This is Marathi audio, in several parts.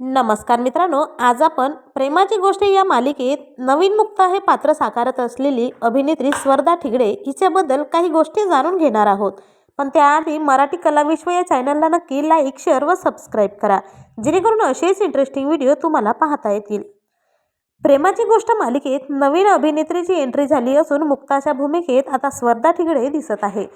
नमस्कार मित्रांनो आज आपण प्रेमाची गोष्ट या मालिकेत नवीन मुक्ता हे पात्र साकारत असलेली अभिनेत्री स्वर्धा ठिगडे हिच्याबद्दल काही गोष्टी जाणून घेणार आहोत. पण त्याआधी मराठी कलाविश्व या चॅनलला नक्की लाईक शेअर व सबस्क्राईब करा. जेणेकरून असेच इंटरेस्टिंग व्हिडिओ तुम्हाला पाहता येतील. प्रेमाची गोष्ट मालिकेत नवीन अभिनेत्रीची एंट्री झाली असून मुक्ताच्या भूमिकेत आता स्वर्धा ठिगडे दिसत आहे.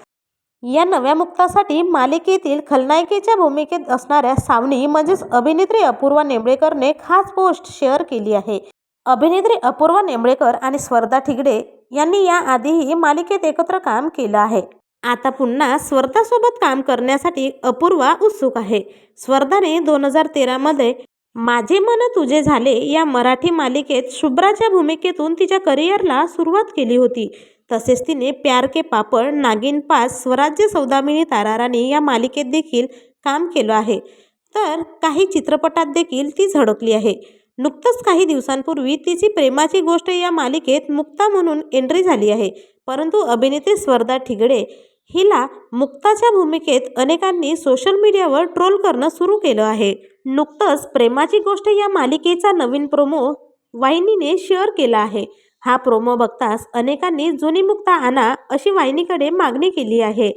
या नव्या मुक्तासाठी मालिकेतील खलनायिकेच्या भूमिकेत असणाऱ्या सावनी म्हणजेच अभिनेत्री अपूर्वा नेमळेकरने खास पोस्ट शेअर केली आहे. अभिनेत्री अपूर्वा नेंबळेकर आणि स्वर्धा ठिगडे यांनी याआधीही मालिकेत एकत्र काम केलं आहे. आता पुन्हा स्वर्धासोबत काम करण्यासाठी अपूर्वा उत्सुक आहे. स्वर्धाने दोन हजार तेरामध्ये माझे मन तुझे झाले या मराठी मालिकेत शुभ्राच्या भूमिकेतून तिच्या करिअरला सुरुवात केली होती. तसेच तिने प्यार के पापड नागिन पास स्वराज्य सौदामिनी ताराराणी या मालिकेत देखील काम केलं आहे. तर काही चित्रपटात देखील ती झळकली आहे. नुकतंच काही दिवसांपूर्वी तिची प्रेमाची गोष्ट या मालिकेत मुक्ता म्हणून एंट्री झाली आहे. परंतु अभिनेत्री स्वर्धा ठिगडे हिला मुक्ताच्या भूमिकेत अनेकांनी सोशल मीडियावर ट्रोल करणं सुरू केलं आहे. नुकतंच प्रेमाची गोष्ट या मालिकेचा नवीन प्रोमो वाहिनीने शेअर केला आहे. हा प्रोमो बघताच अनेकांनी जुनी मुक्ता आणा अशी वाहिनीकडे मागणी केली आहे.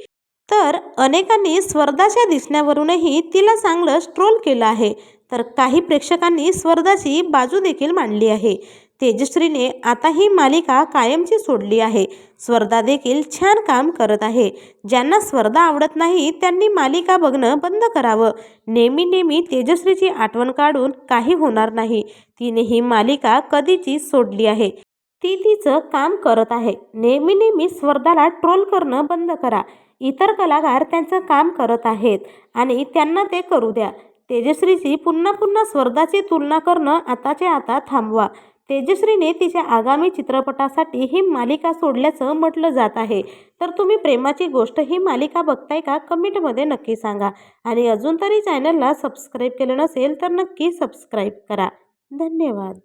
तर अनेकांनी स्वर्धाच्या दिसण्यावरूनही तिला चांगलंच ट्रोल केलं आहे. तर काही प्रेक्षकांनी स्वर्धाची बाजू देखील मांडली आहे. तेजश्रीने आता ही मालिका कायमची सोडली आहे. स्वर्धा देखील छान काम करत आहे. ज्यांना स्पर्धा आवडत नाही त्यांनी मालिका बघणं बंद करावं. नेहमी नेहमी तेजश्रीची आठवण काढून काही होणार नाही. तिने ही मालिका कधीची सोडली आहे. ती तिचं काम करत आहे. नेहमी नेहमी स्वर्धाला ट्रोल करणं बंद करा. इतर कलाकार त्यांचं काम करत आहेत आणि त्यांना ते करू द्या. तेजश्रीची पुन्हा पुन्हा स्वर्धाची तुलना करणं आताच्या आता थांबवा. तेजश्रीने तिच्या आगामी चित्रपटासाठी ही मालिका सोडल्याचं म्हटलं जात आहे. तर तुम्ही प्रेमाची गोष्ट ही मालिका बघताय का? कमेंटमध्ये नक्की सांगा. आणि अजून तरी चॅनलला सबस्क्राईब केलं नसेल तर नक्की सबस्क्राईब करा. धन्यवाद.